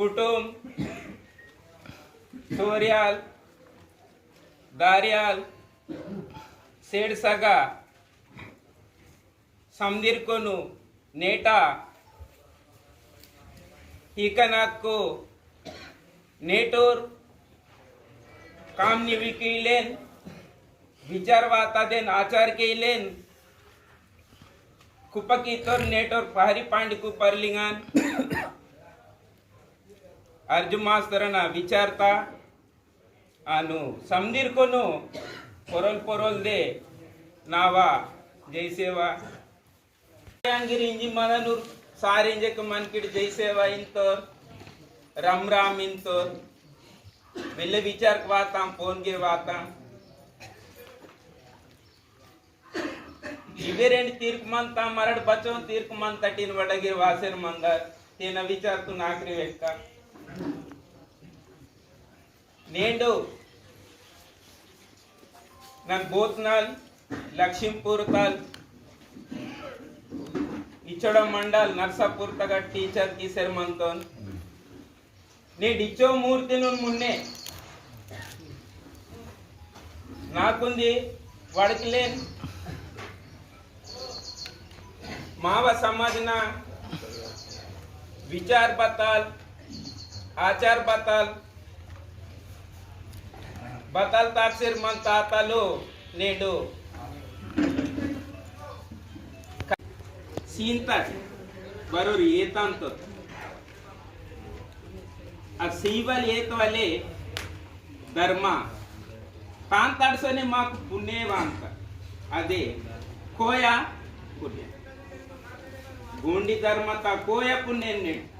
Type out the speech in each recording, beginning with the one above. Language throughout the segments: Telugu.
कुटुंब सोर्याल दार्याल सेडसगा समदिरकोनु नेटा हिकनाको नेटोर काम निविकिलेन विचार वातादेन आचार केलेन, कुपकीतोर, नेटोर, पहारी पांडी कुपरलिंगान ಅರ್ಜು ಮಾಸ್ತರನ್ನ ವಿಚಾರ್ತಾ ನಾನು ಸಮ್ನಿರ್ಕೊನು ಪೊರೋಲ್ ಪೊರೋಲ್ದೆ ನಾವ ಜೈಸೇವಾ ಹಂಗಿರಿ ಇಂಜಿ ಮನನೂರ್ ಸಾರಿ ಇಂಜಕ್ಕೆ ಮನ್ಕಿಡ್ ಜೈಸೇವಾ ಇಂತೋರ್ ರಾಮ್ ರಾಮ್ ಇಂತೋರ್ వెళ్ళి విచారకు వాతాం ఫోన్కి ವಾತಾ ఇవే రెండు తీర్కు మంత మరడు బచ్చం తీర్కు మంత టీని వడగిరి వాసేరు మంద తీన విచారకు నాకరి వెక్క నేడు நான் బోత్నాల్ లక్ష్మీపూర్ తాల్ మండల్ నర్సాపూర్ తగ టీచర్ కీసర్ మంతోన్. నేను ఇచ్చో మూర్తి నుండి మున్నే నాకుంది వాడికి మావ సమాజన విచార్ పతాల్ ఆచార్ బతాల్. బతాల్ తాక్సిర్ మన తాతలు నేడు. సీంతట్ బరోరు ఏతాంతో. ఆ సీవల్ ఏతవలే ధర్మ. కాంతాడ్సనే మాకు పుణ్యవాంత అదే కోయ పుణ్య. గోండి ధర్మత కోయ పుణ్యం నేను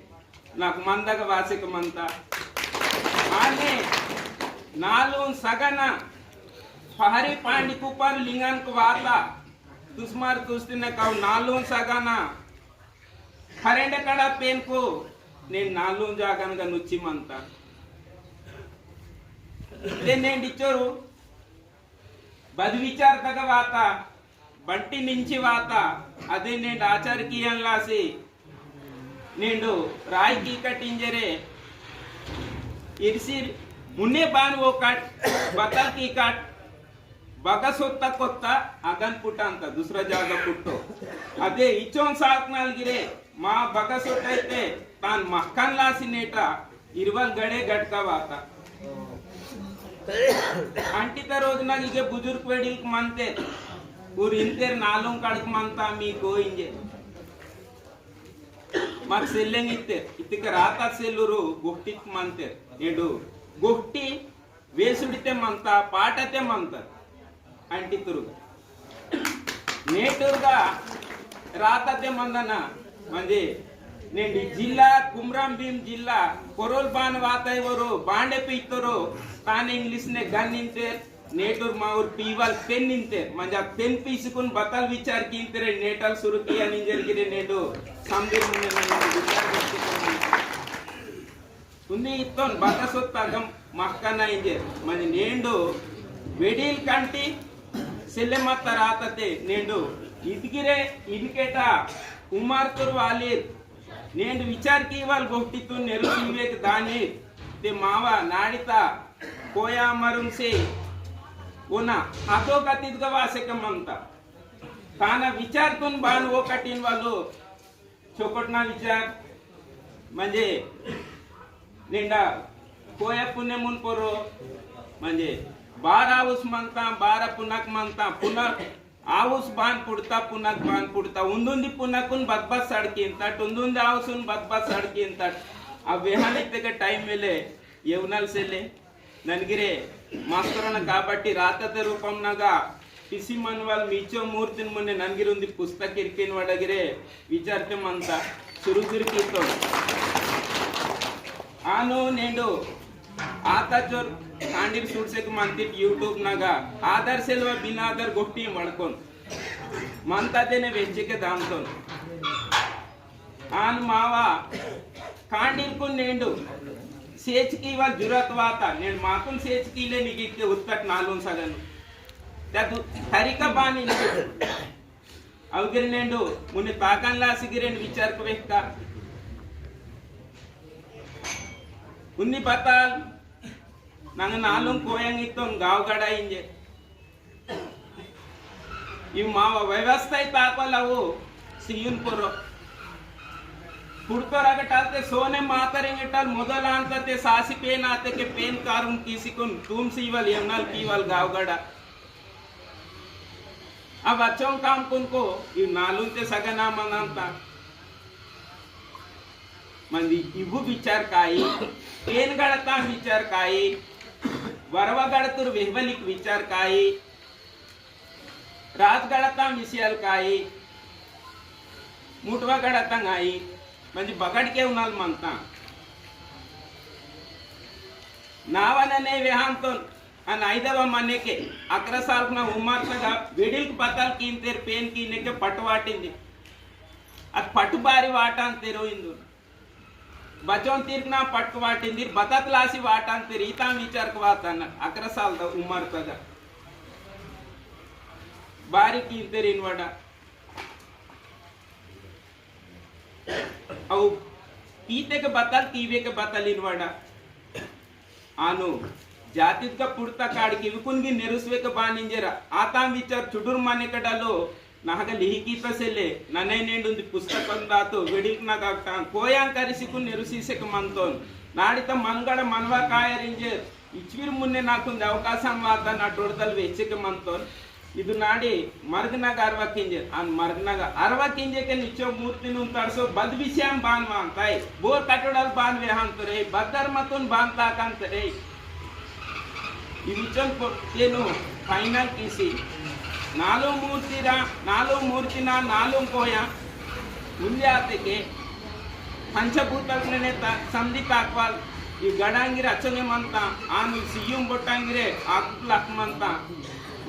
నాకు మందగ వాసికమంత. ఆనే నాలుగు సగన పహరి పాండి కుప్పర్ లింగానికి వాత తుస్మార్ చూస్తున్న కావు. నాలుగు సగన హరెండ కడ పేన్కు నేను నాలుగు జాగనగా నుచ్చిమంత. ఇదే నేను ఇచ్చోరు. బది విచార తగ వాత బంటి నుంచి వాత అదే నేను ఆచారకీయం లాసి నేను రాయికి కట్టింజరే ఇరిసి మున్నే బాన్ ఓ కట్ బతల్కి కట్ బగ సొత్త కొత్త అగన్ పుట్ట ಅಂತ దుసరా జాగ పుట్టో అదే ఇచ్చోన్ సాక్నాల్గిరే మా బగ సొట్ట అయితే తాన్ మక్కన్ లాసి నేట ఇరువల్ గడే గట్క వాత ಅಂಟಿತ రోజున ಈಗ ಬುಜುರ್ಗ್ ವೆಡಿಲ್ಕ್ ಮಂತೆ ಊರ್ ಇಂತೇರ್ ನಾಲುಂ ಕಡಕ್ ಮಂತ మీ గోయింజే మాకు సెల్లెంగ్ ఇస్తే ఇతిక రాత సెల్లురు గుహ్టిక్ మంతే ఏడు గుహ్టి వేసుడితే మంత పాటతే మంత అంటితురు నేటుగా రాతతే మందన మంది నేను ಜಿಲ್ಲಾ ಕುಮ್ರಾಂ ಭೀಮ್ ಜಿಲ್ಲಾ ಕೊರೋಲ್ ಬಾನ್ ವಾತ ಇವರು ಬಾಂಡೆ ಪಿತ್ತರು ತಾನು ಇಂಗ್ಲಿಷ್ నేటూర్ మా ఊరు పీవాల్ పెన్ ఇంతే. మంచి ఆ పెన్ పీసుకుని బతాలు ವಿಚಾರ ಕಿಂತಿರೆ నేటాలు ಸುರುಕಿ అని ನೇಟು ಸಂಬೀರ್ ఉంది. ఇత్తోన్ బత సొత్తగం మక్కన ఇంజర్ మంచి నేండు వెడీల్ కంటి సెల్లెమ్మ రాతతే నేండు. ఇదిగిరే ఇదికేట ఉమార్తురు వాలీర్. నేను విచారికి ఇవాళ గొప్పటితో నెరు దాని. మావ నాడిత కోయా మరుంసి कोणा आतोकातीत गवा असे का ताना काना विचारतून बाण वो हो काटीन वालो छोकटना विचार. म्हणजे निंडा कोया पुणे म्हणून पोरो. म्हणजे बारा आऊस मागता बारा पुनाक मागता पुन्हा आऊस बाण पुडता पुनक बाण पुडता. उंदुंदी पुनकून बदबास साडकी येतात उंदुंदी आऊसून बदबात साडकी येतात ಆ ವಿಹಾನಕ್ಕೆ ಟೈಮ್ ಮೇಲೆ से ले ನನಗಿರೇ ಮಾಸ್ತರನ ಕಾಬಟ್ಟಿ ರಾತದ ರೂಪಂನಾಗ ಪಿಸಿ ಮನ್ವಲ್ ಮಿಚೋ ಮೂರು ದಿನ ಮೊನ್ನೆ ನನಗಿರೊಂದು ಪುಸ್ತಕ ಇರ್ಕಿನ ಒಳಗಿರೆ ವಿಚಾರ್ತೆ ಅಂತ ಸುರು ಸುರುಕಿತ್ತು ಆನು ನೇಂಡು ಆತ ಜೋರ್ ಕಾಂಡಿರ್ ಸುಡ್ಸಕ್ ಮಂತಿಟ್ ಯೂಟ್ಯೂಬ್ನಾಗ ಆಧಾರ್ ಸೆಲ್ವ ಬಿನ್ ಆಧಾರ್ ಗೊಟ್ಟಿ ಮಾಡ್ಕೊಂಡು ಮಂತದೇನೆ ವೆಜ್ಜಿಗೆ ದಾಮ್ತೋನು ಆನು ಮಾವ ಕಾಂಡಿರ್ಕೊಂಡು ನೇಂಡು సేచికీ వా జురత్వాత నేను మాకు సేచికీలే నీకు ఇచ్చే ఉత్పత్తి నాలుగు సగను హరిక బాణి అవుగిరి నేండు ముని పాకంలా సిగిరేని విచారకు వెక్క ఉన్ని పతాల్ నాకు నాలుగు కోయంగిత్వం గావుగడాయింజే ఇవి మా వ్యవస్థ తాపలవు సియున్ పొరో. ಹುಡ್ಕೋರಾಗಟ್ಟಾಗ್ತದೆ ಸೋನೆ ಮಾತಾರಿಂಗಿಟ್ಟಲ್ ಮೊದಲ ಅಂತತೆ ಸಾಸಿ ಪೇನ್ ಆತಕ್ಕೆ ಪೇನ್ ಕಾರುನ್ ಕೀಸಿಕೊಂಡು ತೂಮ್ಸಿ ಇವಲ್ ಎಮ್ನಲ್ ಕೀವಲ್ ಗಾವ್ಗಡ ಆ ಬಚ್ಚವ್ ಕಾಮ್ ಕುಂಕೋ ಇವ್ ನಾಲುಂತೆ ಸಗನಾಮನ ಅಂತ ಮಂದಿ ಇವು ವಿಚಾರ ಕಾಯಿ ಪೇನ್ಗಳ ತಾಂ ವಿಚಾರ ಕಾಯಿ ವರವಗಡತುರ್ ವೆಹ್ವಲಿಕ್ ವಿಚಾರ ಕಾಯಿ ರಾತ್ಗಳ ತಾಂ ವಿಷಯಲ್ ಕಾಯಿ ಮುಟ್ವಗಡ ತಂಗಾಯಿ మంచి బగడికే ఉన్నాను మనంతా నావననే విహాంతో అని ఐదవ మన్నెకి అగ్రసాల్కున ఉమ్మట్లుగా విడిల్కి బతాలు తెరి పేన్ కీనెక్కి పట్టువాటింది అది పట్టుబారి వాటాన్ని తెరవుంది. బచోన్ తీరికిన పట్టు వాటింది బతత్లాసి వాటాన్ని తెరి ఈతాం విచారకు వాతన్న అగ్రసాలద ఉమ్మర్తగా భారీ కీంతేరు ఇన్వాడ? ಅವು ತೀತೆಗೆ ಬತ್ತಲ್ ತೀವೆಗೆ ಬತ್ತಲ್ ಇನ್ವಾಡ ಆನು ಜಾತಿದ್ಗ ಪುಡ್ತ ಕಾಡಿಗೆ ವಿಕುನ್ಗಿ ನೆರೆಸುವೆಕ ಬಾನಿಂಜರ ಆತಾಂ ವಿಚಾರ ಚುಡುರ್ ಮನೆ ಕಡಲು ನಾಗ ಲಿಹಿಕೀತ ಸೆಲ್ಲೆ ನನೇ ನೇಂಡೊಂದು ಪುಸ್ತಕ ದಾತು ವಿಡಿಕ್ ನಾಗ ಆಗ್ತಾನ್ ಕೋಯಾಂ ಕರೆಸಿಕು ನೆರುಸೀಸೆಕ ಮಂತೋನ್ ನಾಡಿತ ಮನ್ಗಡ ಮನ್ವ ಕಾಯರಿಂಜರ್ ಇಚ್ವಿರ್ ಮುನ್ನೆ ನಾಕೊಂದು ಅವಕಾಶ ಮಾತ ನಾ ಟೊಡ್ದಲ್ಲಿ ವೆಚ್ಚಕ್ಕೆ ಮಂತೋನ್ ಇದು ನಾಡಿ ಮರ್ಗನಾಗ ಅರ್ವ ಕಿಂಜೆ. ಅನ್ ಮರ್ಗನಾಗ ಅರ್ವ ಕಿಂಜೆಕೆ ನಿಚ್ಚೋ ಮೂರ್ತಿನ ತಡ್ಸೋ ಬದ್ ವಿಷಯಂ ಬಾನ್ವ ಅಂತಾಯ್. ಬೋರ್ ಕಟ್ಟಡಲ್ ಬಾನ್ವೆ ಅಂತಾರೆ ಬದ್ದರ್ ಮತ್ತೊಂದು ಬಾಂತಾಕಂತಾರೆ ಇವಿಚೊಂದು ಕೊಡ್ತೇನು ಫೈನಲ್ ಕಿಸಿ. ನಾಲು ಮೂರ್ತಿರ, ನಾಲು ಮೂರ್ತಿನ, ನಾಲು ಕೋಯ. ಉಲ್ಯಾತಕ್ಕೆ ಪಂಚಭೂತಗಳನ್ನೇ ತ ಸಂಧಿ ಕಾಕ್ವಾಲ್ ಈ ಗಡಾಂಗಿರ ಅಚ್ಚನೆ ಮಂತ ಆನು ಸಿಯ್ಯಂ ಬೊಟ್ಟಂಗಿರೆ ಆಕ್ಲಕ್ಮಂತ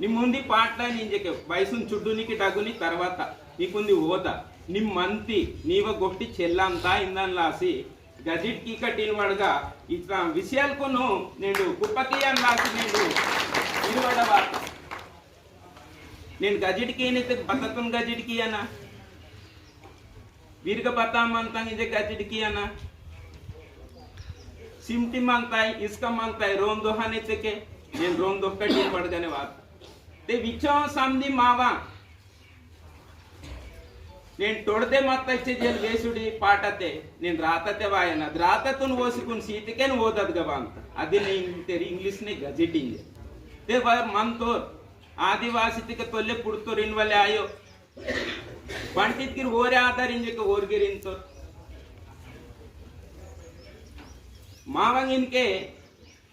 నీ ముందు పాటల నేను చెక్కే వయసుని చుట్టూనికి టగుని తర్వాత నీకుంది ఓత. నీ మంతి నీవ గొట్టి చెల్లంతా ఇందని లాసి గజిట్ కట్టిన వాడుగా ఇట్లా విషయాలకును నేను కుప్పకి అని రాసి నేను నిలబడవా నేను గజిట్కి ఏనైతే బతకం గజిట్కి అనా వీరిక బతామంతా ఇదే గజిట్కి అనా సిమ్టి మంతాయి ఇసుక మంతాయి రోమ్ నేను రోమ్ కట్టిన పడగానే వాడతా ते विचार सामनी मावा నేను తొడదే మత్తచ్చే జల్ వేసుడి పాటతే నేను రాతతే వాయన అది రాతతున్ ఓసుకుని సీతకేను ఓదదు గబా ಅಂತ అది నేను తెరి ఇంగ్లీష్ నే గజెటింగ్ ते मन तो आदिवासी तिके तोल्ले पुडतो रिनवले आयो पंडित गिर ओरे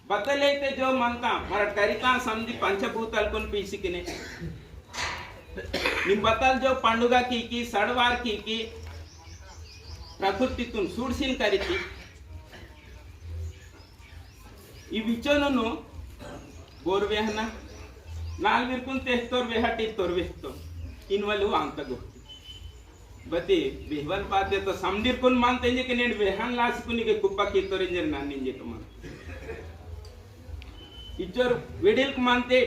बदल लेते जो मन का मरा तरीका समझी पंचभूतल कुन पीसी किने నిమ్ బతాల్ జో పండుగ కీకి సడవార్ కీకి ప్రకృతితున్ సూడ్సిన్ కరితి. ఈ విచ్చోనను గోర్వేహన నాల్విర్కున్ తెహ్తోర్ వేహటి తోర్ వేహ్తో ఇన్వలు అంతగు బతి బిహ్వల్ బాధ్యత సమడిర్కున్ మంత్ ఎంజికి నేను వేహన్ లాసుకుని కుప్ప కీతోరింజర్ నన్ను ఎంజిక మనం ఇద్దరు విడిల్కి మంది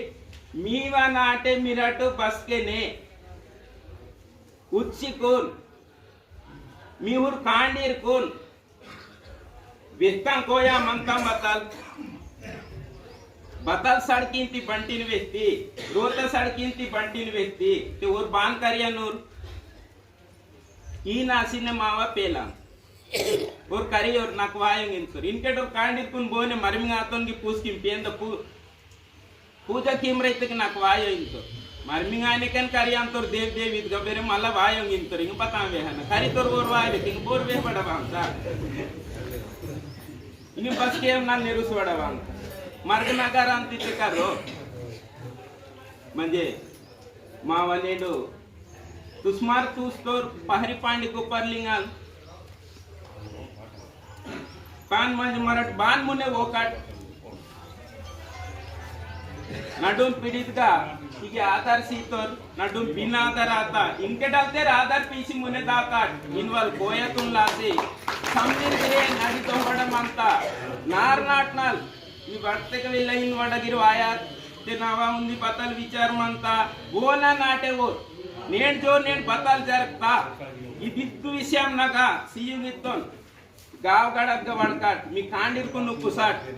మీవా నాటే మీరటు బస్కెనే. ఉచ్చికోన్ మీ ఊరు కాండీర్ కోన్. విహ్తం కోయా మంతం బతల్. బతల్ సడకింతి బంటిని వ్యక్తి రోత సడకింతి బంటిని వ్యక్తి ఊరు బాన్ కరియనూర్ ఈ నా సినిమావా పేలాం. और करी और नक वायंग इंसुर इनके डर कांडी पुन बोने मरमिंग आतों की पूछ की पियन द पू पूजा कीम रहते के नक वायंग इंसुर मरमिंग आने के न करी आंतर देव देव इत गबेरे माला वायंग इंसुर इंग पता है हमें करी तोर बोर वाय लेकिन बोर वे बड़ा बांग सा इन्हें बस के हम ना निरुस बड़ा बांग मर्ग नगर आंती ते करो मावा नेडो तुस्मार तुस्तोर पहरी पान म्हणजे मराठी बाण मुने ओकाट ನಡುಮ್ ಪಿಡಿದ್ಗ ಈಗ ಆಧಾರ್ ಸೀತೋರ್ ನಡುಮ್ ಬಿನ್ನ ಆಧಾರ್ ಆತ ಇಂಕೆಡಲ್ತೇರ್ ಆಧಾರ್ ಪೀಸಿ ಮುನೆ ದಾಕಾಟ್ ಇನ್ವಲ್ ಗೋಯ ತುಂಲಾಸಿ ಸಂಬಿರ್ಗೆ ನಡಿ ತೊಂಬಡಮ್ ಅಂತ ನಾರ್ನಾಟ್ನಲ್ ಈ ವರ್ತಕವಿಲ್ಲ ಇನ್ ಒಡಗಿರುವ ಆಯಾತ್ ನಾವ ಉಂದಿ ಬತಲ್ ವಿಚಾರ ಅಂತ ಓನ ನಾಟೆ ಓರ್ ನೇಣ್ ಜೋರ್ ನೇಣ್ ಬತಲ್ ಜರಗ್ತಾ ಇದಿತ್ತು ವಿಷಯ ನಗ ಸಿಯುಗಿತ್ತೋನ್ गावगाडात गवाडकाट मी कांड इरकून कुसाट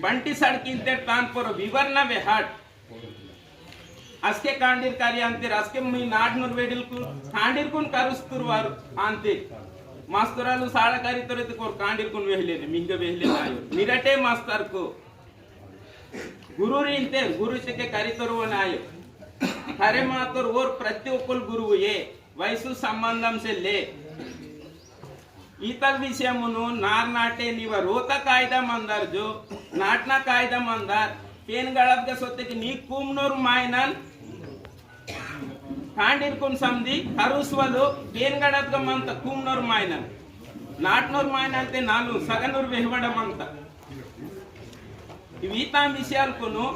बंटी सडकिन ते तानपूर विवर नवे हाट ಅಸ್ಕೆ ಕಾಂಡಿರ್ ಕರಿ ಅಂತೀರ ಅಸ್ಕೆ ಮೀ ನಾಡ್ನೂರ್ ವೇಡಿಲ್ಕು ಕಾಂಡಿರ್ಕುನ್ ಕರುಸ್ತುರ್ವಾರು ಅಂತಿ ಮಾಸ್ತುರಾಲು ಸಾಳ ಕರಿ ತೊರೆದು ಕೋರ್ ಕಾಂಡಿರ್ಕುನ್ ವೆಹ್ಲೇನೆ ಮಿಂಗ ವೆಹ್ಲೆ ನಾಯು ನಿರಟೆ ಮಾಸ್ತರ್ಕು ಗುರು ರಿಂತೆ ಗುರು ಸಿಕ್ಕೆ ಕರಿ ತರುವ ನಾಯು ಕರೆ ಮಾತೋರ್ ಓರ್ ಪ್ರತಿ ಒಕ್ಕಲ್ ಗುರುವು ಏ ವಯಸ್ಸು ಸಂಬಂಧಂ ಸೆಲ್ಲೇ ఈతల విషయమును నార్నాటే నీవ రోత కాగితం అందారు జో నాట్న కాగితం అందార్ పేన్ గడపక సొత్తకి నీ కూమ్నూరు మాయనల్. కాండిర్కున్ సంది కరుస్వలు పేన్ గడపక మంత కూమ్నూరు మాయనల్. నాట్నూరు మాయన అంటే నాలుగు సగనూరు వెహబడం అంత ఈతా విషయాలకును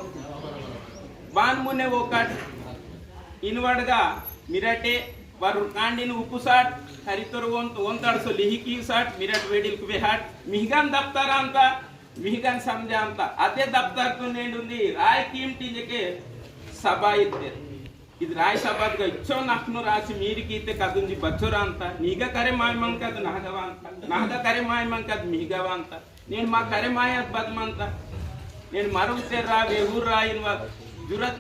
బాన్మునే ఒకటి ఇన్వడ్గా మిరటే వారు కాండిని ఉప్పుసాట్ Haritorwon to ontar so lihiki వేడి mirat vedil kubehat mihgan daptar anta mihgan samjha anta అదే దప్తర్తో రాయ్ కీమ్ టీజకే సభా ఇద్దే ఇది రాయ్ సభాద్గా ఇచ్చో నక్ను రాసి మీరికి ఇతే కదుంది బచ్చోరా అంత. నీగ కరే మాయమం కదు నాగవా అంత. నాగ కరే మాయమం కదు మీగవా అంత. నేను మా కరే మాయ బద్మంత. నేను మరుగుతే రా వేహూర్ రాయిన్ వా జురత్